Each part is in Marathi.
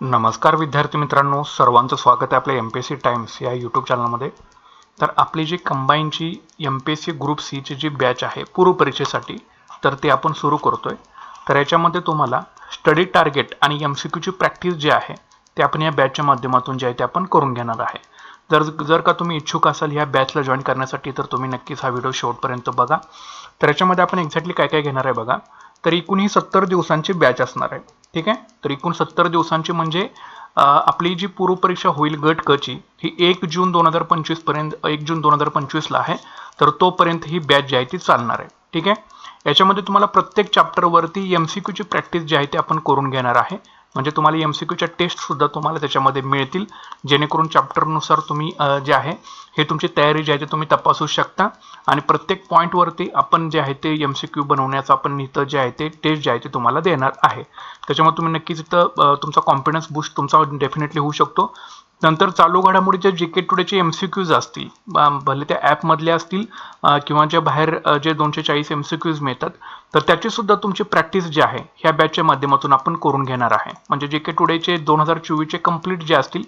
नमस्कार विद्यार्थी मित्रांनो सर्वांचं स्वागत आहे आपल्या M P S C Times या यूट्यूब चॅनलमध्ये तर आपली जी कंबाईनची M P S C group सीची जी बॅच आहे पूर्व परीक्षेसाठी तर ते आपण सुरू करतो आहे तर याच्यामध्ये तुम्हाला स्टडी टार्गेट आणि एम सी क्यूची प्रॅक्टिस जी आहे ते आपण या बॅचच्या माध्यमातून जे आहे ते आपण करून घेणार आहे. जर जर का तुम्ही इच्छुक असाल ह्या बॅचला जॉईन करण्यासाठी तर तुम्ही नक्कीच हा व्हिडिओ शेवटपर्यंत बघा. तर याच्यामध्ये आपण एक्झॅक्टली काय काय घेणार आहे बघा. तर एकूण ही सत्तर दिवसांची बॅच असणार आहे. ठीक आहे? तर एकूण सत्तर दिवसांची म्हणजे आपली जी पूर्वपरीक्षा होईल गट कची ही एक जून दोन हजार पंचवीसपर्यंत एक जून दोन हजार पंचवीसला आहे. तर तोपर्यंत ही बॅच जी आहे ती चालणार आहे. ठीक आहे? याच्यामध्ये तुम्हाला प्रत्येक चॅप्टरवरती एम सी क्यूची प्रॅक्टिस जी आहे ती आपण करून घेणार आहे. म्हणजे तुम्हाला एम सी क्यूच्या टेस्टसुद्धा तुम्हाला त्याच्यामध्ये मिळतील. जेणेकरून चॅप्टरनुसार तुम्ही जे आहे हे तुमची तयारी जी आहे ती तुम्ही तपासू शकता. आणि प्रत्येक पॉईंटवरती आपण जे आहे ते एम सी क्यू बनवण्याचं आपण इथं जे आहे ते टेस्ट जे आहे ते तुम्हाला देणार आहे. त्याच्यामुळे तुम्ही नक्कीच इथं तुमचा कॉन्फिडन्स बूस्ट तुमचा डेफिनेटली होऊ शकतो. नंतर चालू घडामोडीच्या जे के टुडेचे एम सी क्यूज असतील भले त्या ॲपमधल्या असतील किंवा ज्या बाहेर जे दोनशे चाळीस एम सी क्यूज मिळतात तर त्याची सुद्धा तुमची प्रॅक्टिस जी आहे ह्या बॅचच्या माध्यमातून आपण करून घेणार आहे. म्हणजे जे के टुडेचे दोन हजार चोवीसचे कंप्लीट जे असतील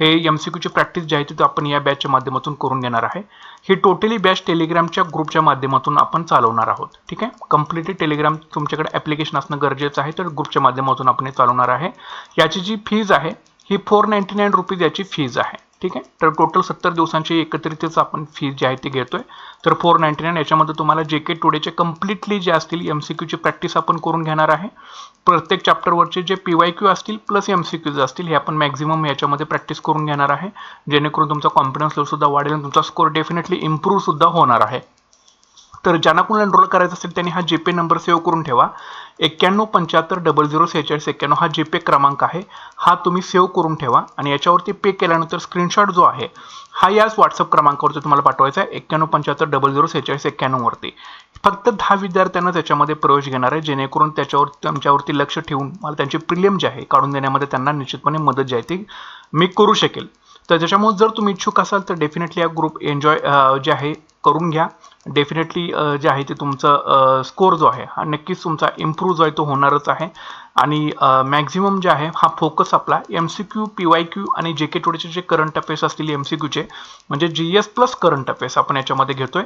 हे एम सी क्यूची प्रॅक्टिस जी आहे ती आपण या बॅचच्या माध्यमातून करून घेणार आहे. ही टोटली बॅच टेलिग्रामच्या ग्रुपच्या माध्यमातून आपण चालवणार आहोत ठीक आहे? कम्प्लिटली टेलिग्राम तुमच्याकडे ॲप्लिकेशन असणं गरजेचं आहे तर ग्रुपच्या माध्यमातून आपण हे चालवणार आहे. याची जी फीज आहे ही फोर नाईन्टी नाईन रुपीज याची फीज आहे. ठीक आहे? तर टोटल सत्तर दिवसांची एकत्रितच आपण फीज जी आहे ती घेतोय. तर फोर नाईन्टी नाईन याच्यामध्ये तुम्हाला जे के टुडेचे कम्प्लिटली जे असतील एम सी क्यूची प्रॅक्टिस आपण करून घेणार आहे. प्रत्येक चॅप्टरवरचे जे पी वाय क्यू असतील प्लस एम सी क्यूज असतील हे आपण मॅक्झिमम याच्यामध्ये प्रॅक्टिस करून घेणार आहे. जेणेकरून तुमचा कॉन्फिडन्स लेवलसुद्धा वाढेल आणि तुमचा स्कोर डेफिनेटली इम्प्रूव्हसुद्धा होणार आहे. तर ज्यांना कोणाला एनरोल करायचं असेल त्यांनी हा जी पे नंबर सेव्ह करून ठेवा. एक्क्याण्णव पंच्याहत्तर डबल झिरो सेहेचाळीस एक्क्याण्णव हा जी पे क्रमांक आहे. हा तुम्ही सेव्ह करून ठेवा आणि याच्यावरती पे केल्यानंतर स्क्रीनशॉट जो आहे हा याच व्हॉट्सअप क्रमांकावरती तुम्हाला पाठवायचा आहे एक्क्याण्णव पंच्याहत्तर डबल झिरो सेहेचाळीस एक्क्याण्णववरती फक्त दहा विद्यार्थ्यांना त्याच्यामध्ये प्रवेश घेणार आहे जेणेकरून त्याच्यावर त्यांच्यावरती लक्ष ठेवून मला त्यांची प्रिलियम जे आहे काढून देण्यामध्ये त्यांना निश्चितपणे मदत जी आहे ती मी करू शकेल. तर त्याच्यामुळे जर तुम्ही इच्छुक असाल तर डेफिनेटली हा ग्रुप एन्जॉय जे आहे करून घ्या. डेफिनेटली जे आहे ते तुमचं स्कोर जो आहे हा नक्कीच तुमचा इम्प्रूव्ह जो आहे तो होणारच आहे. आणि मॅक्झिमम जे आहे हा फोकस आपला M C Q P Y Q आणि जे के टोडेचे जे करंट अफेअर्स असतील एम सी क्यूचे म्हणजे G S plus current affairs आपण याच्यामध्ये घेतोय.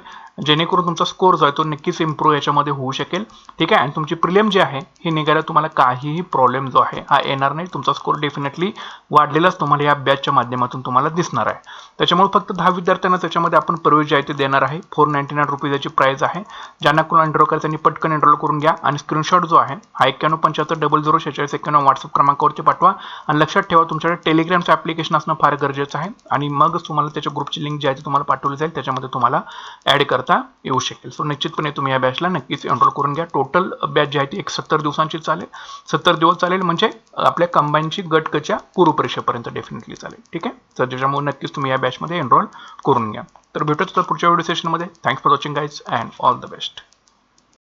जेणेकरून तुमचा स्कोर जो आहे तो नक्कीच इम्प्रूव्ह याच्यामध्ये होऊ शकेल. ठीक आहे? आणि तुमची प्रिलियम जी आहे हे निघायला तुम्हाला काहीही प्रॉब्लेम जो आहे हा येणार नाही. तुमचा स्कोर डेफिनेटली वाढलेलाच तुम्हाला या बॅचच्या माध्यमातून तुम्हाला दिसणार आहे. त्याच्यामुळे फक्त दहा विद्यार्थ्यांना त्याच्यामध्ये आपण प्रवेश जे आहे ते देणार आहे. फोर नाईन्टी नाईन रुपीज याची प्राईज आहे. ज्यांना कोण एनरोल करायचं त्यांनी पटकन एनरोल करून घ्या. आणि स्क्रीनशॉट जो आहे हा एक्क्याण्णव पंच्याहत्तर डबल झिरो शेहेचाळीस एक्क्याण्णव व्हॉट्सअप क्रमांकावरती पाठवा. आणि लक्षात ठेवा तुमच्याकडे टेलिग्रामचं ॲप्लिकेशन असणं फार गरजेचं आहे. आणि मगच तुम्हाला त्याच्या ग्रुपची लिंक जी आहे ती तुम्हाला पाठवली जाईल. त्याच्यामध्ये तुम्हाला ॲड करता येऊ शकेल. सो निश्चितपणे तुम्ही या बॅचला नक्कीच एनरोल करून घ्या. टोटल बॅच जी आहे ती एक सत्तर दिवसांची चालेल. सत्तर दिवस चालेल म्हणजे आपल्या कंबाईनची गटकच्या पूर्वपरीक्षेपर्यंत डेफिनेटली चालेल. ठीक आहे? तर त्याच्यामुळे नक्कीच तुम्ही या बॅचमध्ये एनरोल करून घ्या. तर भेटूच तर पुढच्या व्हिडिओ सेशनमध्ये thanks for watching guys and all the best